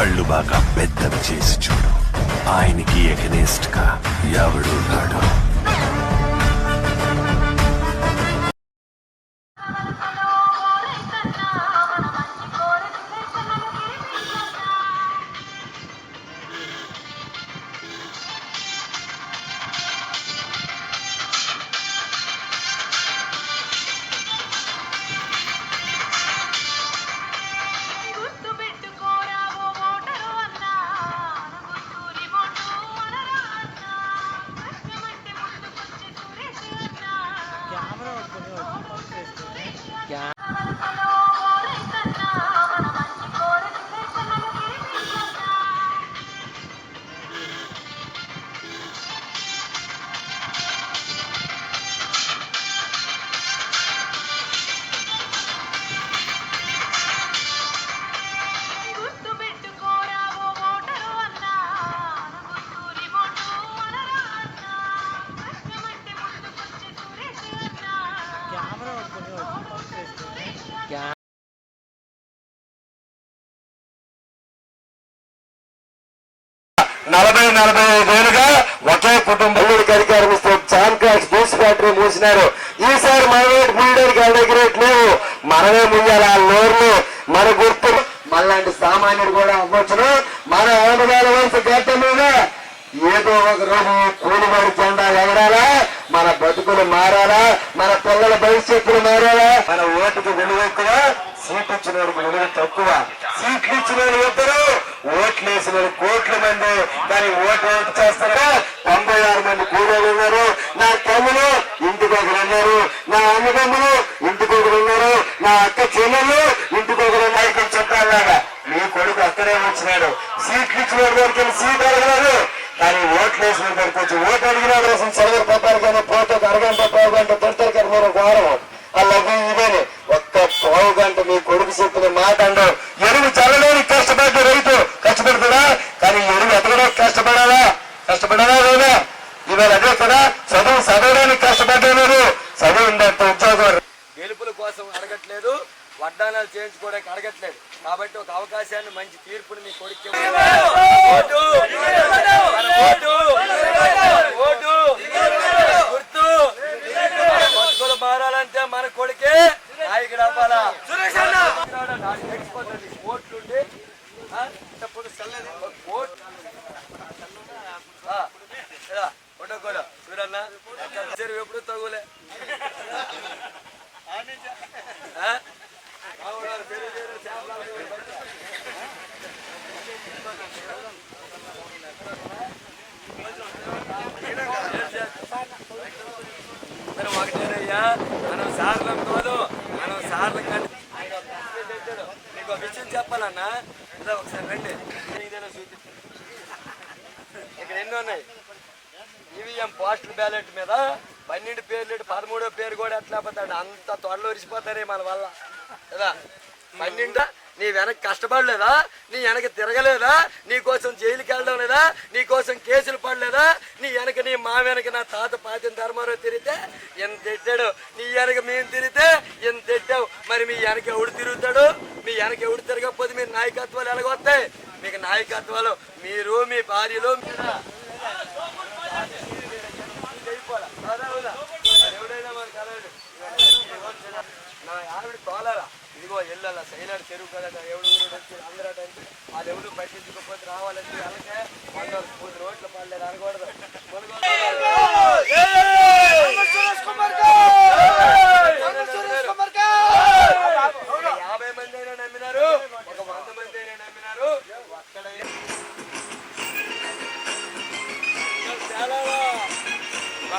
కళ్ళు బాగా పెద్దవి చేసి చూడు. ఆయనకి ఎగనెస్ట్గా ఎవడు ఒకే కుటుంబంలోకి అధికారం ఇస్తూ జాన్ జ్యూస్ ఫ్యాక్టరీ మూసినారు. ఈసారి మనమే ముయ్యడానికి అడగరేట్ లేవు. మనమే ముయ్యాలి ఆ లోర్లు మన గుర్తు మనలాంటి సామాన్యుడు కూడా అవ్వచ్చును. మన ఆనవాళ్ళ వలస గట్ట మీద ఏదో ఒక రోజు కూలివాడి జెండా ఎగరాలా? మన బతుకులు మారాలా? మన పిల్లల భవిష్యత్తులు మారాలా? మన ఓటుకు విలువ ఎక్కువ సీట్ ఇచ్చిన వాడికి విలువ తక్కువ. సీట్లు ఇచ్చిన వాళ్ళు ఇద్దరు. ఓట్లు వేసిన కోట్ల మంది. కానీ ఓటు ఓటు చేస్తారా? తొంభై ఆరు మంది కూలీలు ఉన్నారు. నా తమ్ములు ఇంటికొకరు ఉన్నారు. నా అన్నదమ్ములు ఇంటికొకరు ఉన్నారు. నా అక్క చెల్లెలు ఇంటికొకరు నాయకులు చెప్పాలాగా మీ కొడుకు అక్కడే వచ్చినాడు. సీట్లు ఇచ్చిన వాడి దగ్గరికి సీట్ అడగలేదు. కానీ ఓట్లు వేసిన దగ్గరికి వచ్చి ఓటు అడిగినాడు అసలు చదువు పోతారు కానీ పోతే అరగంట పావు గంట పెడతారు కానీ మీరు వారం. అలాగే ఇదేనే ఒక్క పావు గంట మీ కొడుకు చెప్పిన మాట అండవు ఎరువు చల్లలేని కష్టపడ్డ రైతు కష్టపడతాడా కానీ ఎరువు ఎతకడానికి కష్టపడాలా కష్టపడాలా లేదా? ఇవాళ అదే కదా చదువు చదవడానికి కష్టపడ్డారు చదువు ఉందంత ఉద్యోగం గెలుపుల కోసం అడగట్లేదు వడ్డానాలు చేయించుకోవడానికి అడగట్లేదు కాబట్టి ఒక అవకాశాన్ని మంచి తీర్పుని మీ కొడుకు ఓటు మన ఓటు! ఓటు! గుర్తు! బతుకులు మారాలంటే మన కొడుకే నాయకుడు అవ్వాలా? చల్లది. ఓట్ ఆ, ఇలా, ఫోటో కూడా చూడన్న చెరువు ఎప్పుడు తగులే ఆ? అవును, పెరుగు చేయడం, చేపలు ఆడడం, బయట. మనం ఒకటేనయ్యా మనం సార్లం కాదు మనం సార్లు కానీ ఆయన ఒక నీకు ఒక విషయం చెప్పాలన్నా ఇలా ఒకసారి రండి. ఇదేనా చూపి ఇక్కడ ఎన్ని ఉన్నాయి. ఈవీఎం పోస్టల్ బ్యాలెట్ మీద పన్నెండు పేర్లు పదమూడో పేరు కూడా ఎట్లా పోతాడు అంత త్వరలో ఇరిచిపోతారే మన వల్ల. కదా? పన్నెండు? నీ వెనక కష్టపడలేదా? నీ వెనక తిరగలేదా? నీ కోసం జైలుకి వెళ్ళడం లేదా? నీ కోసం కేసులు పడలేదా? నీ వెనక నీ మా వెనక నా తాత పాతిన ధర్మారావు తిరిగితే ఎంత వెనక మేము తిరిగితే ఎంత తిట్టావు? మరి మీ వెనక ఎవడు తిరుగుతాడు? మీ వెనక ఎవడు తిరగకపోతే మీరు నాయకత్వాలు ఎలాగొస్తాయి మీకు నాయకత్వాలు మీరు మీ భార్యలు ఎవడైనా నా ఆవిడ తోలరా ఇదిగో ఎల్లలా సైనాడు చెరువు కదా ఎవడు వచ్చి అందరూ అంటే అది ఎవరు పట్టించుకోకపోతే రావాలంటే అలాగే వంద రోడ్లు పడలేదు అనకూడదు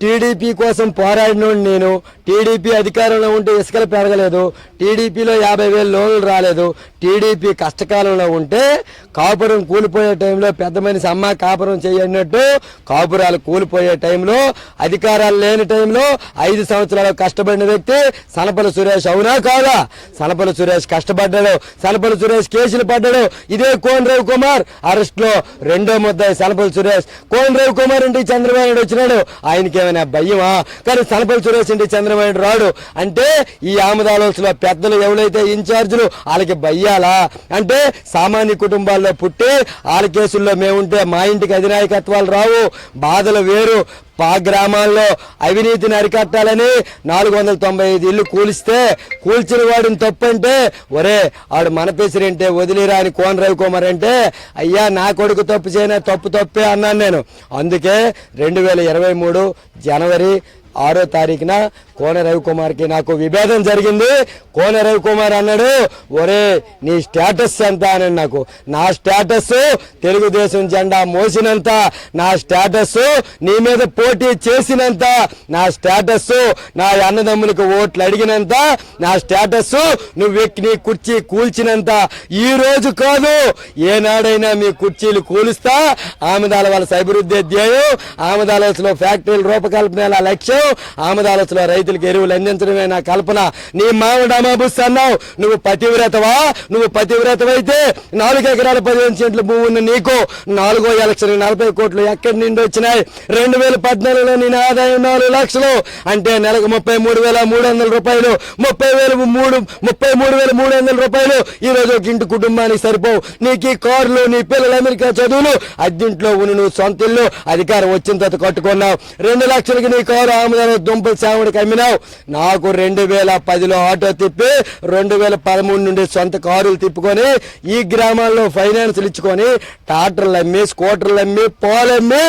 టీడీపీ కోసం పోరాడినోడు నేను. టీడీపీ అధికారంలో ఉంటే ఇసుకలు పెరగలేదు. టీడీపీలో యాభై వేలు లోన్లు రాలేదు. టీడీపీ కష్టకాలంలో ఉంటే కాపురం కూలిపోయే టైంలో పెద్ద మనిషి అమ్మ కాపురం చేయనట్టు కాపురాలు కూలిపోయే టైంలో అధికారాలు లేని టైంలో ఐదు సంవత్సరాలు కష్టపడిన వ్యక్తి సనపల సురేష్ అవునా కాదా? సనపల సురేష్ కష్టపడ్డాడు. సనపల సురేష్ కేసులు పడ్డాడు. ఇదే కోన్ రవి కుమార్ అరెస్ట్లో రెండో ముద్దాయి సనపల సురేష్. కోన్ రవి కుమార్ ఇంటికి చంద్రబాబు నాయుడు వచ్చినాడు. ఆయనకి ఏమైనా భయమా? కానీ సనపల సురేష్ ఇంటికి చంద్రబాబు రాడు. అంటే ఈ ఆమదాలోసులో పెద్దలు ఎవరైతే ఇన్ఛార్జీలు వాళ్ళకి భయ్యాలా? అంటే సామాన్య కుటుంబాల్లో పుట్టి వాళ్ళ కేసుల్లో మేముంటే మా ఇంటికి అధినాయకత్వాలు రావు. బాధలు వేరు. పా గ్రామాల్లో అవినీతిని అరికట్టాలని నాలుగు వందల తొంభై ఐదు ఇల్లు కూలిస్తే కూల్చిన వాడిని తప్పంటే ఒరే ఆడు మన పెసిరింటే వదిలిరా అని కోన రవికుమార్ అంటే అయ్యా నా కొడుకు తప్పు చేయనా తప్పు తప్పే అన్నాను నేను. అందుకే రెండు వేల ఇరవై మూడు జనవరి ఆరో తారీఖున కోన రవికుమార్కి నాకు విభేదం జరిగింది. కోన రవికుమార్ అన్నాడు ఒరే నీ స్టేటస్ ఎంత? అని నాకు. నా స్టేటస్ తెలుగుదేశం జెండా మోసినంత నా స్టేటస్ నీ మీద పోటీ చేసినంత నా స్టేటస్ నా అన్నదమ్ములకు ఓట్లు అడిగినంత నా స్టేటస్ నువ్వు ఎక్కి నీ కుర్చీ కూల్చినంత. ఈ రోజు కాదు ఏనాడైనా మీ కుర్చీలు కూలుస్తా. ఆమెదాల వాళ్ళ అభివృద్ధి ధ్యేయం ఆమెదాలస్లో ఫ్యాక్టరీల రూపకల్పన లక్ష్యం లక్ష్యం ఆమెదాలస్లో రైతులకు ఎరువులు అందించడమే నా కల్పన. నీ మామిడి అమాబుస్ అన్నావు. నువ్వు పతివ్రతవా? నువ్వు పతివ్రతవైతే నాలుగు ఎకరాల పదిహేను సెంట్ల భూమి ఉన్న నీకు నాలుగో ఎలక్షన్ నలభై కోట్లు ఎక్కడి నుండి వచ్చినాయి? రెండు వేల పద్నాలుగులో నేను ఆదాయం నాలుగు లక్షలు. అంటే నెలకు ముప్పై మూడు వేల మూడు వందల రూపాయలు. ముప్పై వేల మూడు ముప్పై మూడు వేల మూడు వందల రూపాయలు. ఈ రోజు ఒక ఇంటి కుటుంబానికి సరిపోవు. నీకు ఈ కార్లు నీ పిల్లలు అమెరికా చదువులు. అద్దెంట్లో ఉని నువ్వు సొంత ఇల్లు. అధికారం వచ్చిన తర్వాత కట్టుకున్నావు. రెండు లక్షలకి నీ కారు ఆమెదాన దుంపల సాముడికి తిప్పినావు నాకు రెండు వేల పదిలో ఆటో తిప్పి రెండు వేల పదమూడు నుండి సొంత కారులు తిప్పుకొని ఈ గ్రామాల్లో ఫైనాన్సులు ఇచ్చుకొని ట్రాక్టర్లు అమ్మి స్కూటర్లు అమ్మి పాలు అమ్మి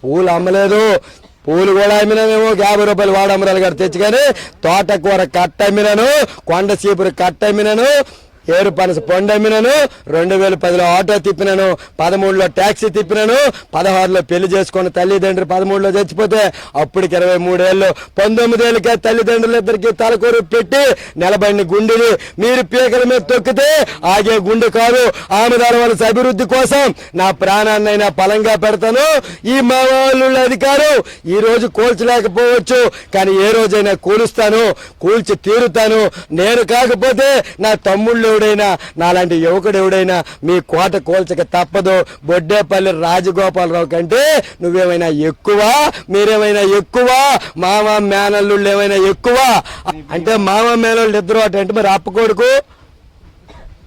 పూలు అమ్మలేదు. పూలు కూడా అమ్మినామేమో యాభై రూపాయలు వాడమరాలు గారు తెచ్చుకొని తోటకూర కట్ట అమ్మినాను కొండ చీపురు కట్ట అమ్మినాను ఏరు పనస పండు అమ్మినాను రెండు వేల పదిలో ఆటో తిప్పినాను పదమూడులో ట్యాక్సీ తిప్పినాను పదహారులో పెళ్ళి చేసుకున్న తల్లిదండ్రులు పదమూడులో చచ్చిపోతే అప్పటికి ఇరవై మూడేళ్ళు పంతొమ్మిదేళ్ళకే తల్లిదండ్రులు ఇద్దరికి తలకూరు పెట్టి నిలబడిన గుండెని మీరు పీకల మీద తొక్కితే ఆగే గుండె కాదు. ఆమెదారు వాళ్ళ అభివృద్ధి కోసం నా ప్రాణాన్నైనా పలంగా పెడతాను. ఈ మా వాళ్ళు అధికారం. ఈ రోజు కూల్చలేకపోవచ్చు కానీ ఏ రోజైనా కూలుస్తాను కూల్చి తీరుతాను. నేను కాకపోతే నా తమ్ముళ్ళు ఎవడైనా నాలాంటి యువకుడు ఎవడైనా మీ కోట కూల్చక తప్పదు. బొడ్డేపల్లి రాజగోపాలరావు కంటే నువ్వేమైనా ఎక్కువ మీరేమైనా ఎక్కువ మామ మేనల్లుళ్ళు ఏమైనా ఎక్కువ? అంటే మామ మేనల్లు ఇద్దరు అటు అంటే మరి అప్పకొడుకు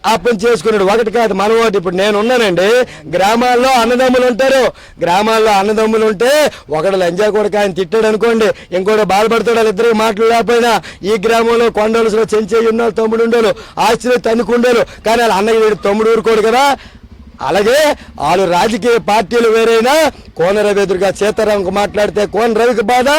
కొడుకు అప్పని చేసుకున్నాడు. ఒకటి కాదు మనం ఒకటి ఇప్పుడు నేను ఉన్నానండి గ్రామాల్లో అన్నదమ్ములు ఉంటారు. గ్రామాల్లో అన్నదమ్ములు ఉంటే ఒకడు లంజా కొడుకు ఆయన తిట్టాడు అనుకోండి ఇంకోటి బాధపడతాడు. వాళ్ళిద్దరికి మాటలు లేకపోయినా ఈ గ్రామంలో కొండలసులో చెంచేయి ఉన్నారు తమ్ముడు ఉండేలు ఆస్తిలో తన్నుకుండేలు కానీ వాళ్ళ అన్నయ్య తమ్ముడు ఊరుకోడు కదా. అలాగే వాళ్ళు రాజకీయ పార్టీలు వేరైనా కోన రవి ఎదురుగా సీతారాంకు మాట్లాడితే కోన రవికి బాధ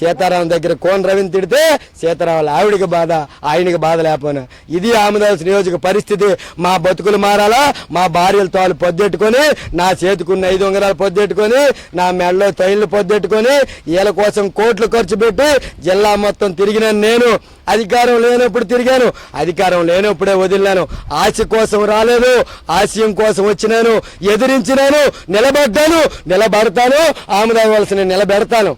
సీతారాం దగ్గర కోన రవిని తిడితే సీతారాం ఆవిడికి బాధ ఆయనకి బాధ లేకపోయినా ఇది ఆమెదాల్సిన నియోజక పరిస్థితి. మా బతుకులు మారాలా? మా భార్యలు తాళ్ళు పొద్దెట్టుకొని నా చేతికున్న ఐదు ఉంగరాలు పొద్దెట్టుకొని నా మెడలో తైళ్ళు పొద్దెట్టుకొని వీళ్ళ కోసం కోట్లు ఖర్చు పెట్టి జిల్లా మొత్తం తిరిగిన నేను. అధికారం లేనప్పుడు తిరిగాను. అధికారం లేనప్పుడే వదిలినాను. ఆశ కోసం రాలేదు. ఆశయం కోసం వచ్చినాను. ఎదిరించినాను. నిలబడ్డాను. నిలబడతాను. ఆమెదాల్సిన నిలబెడతాను.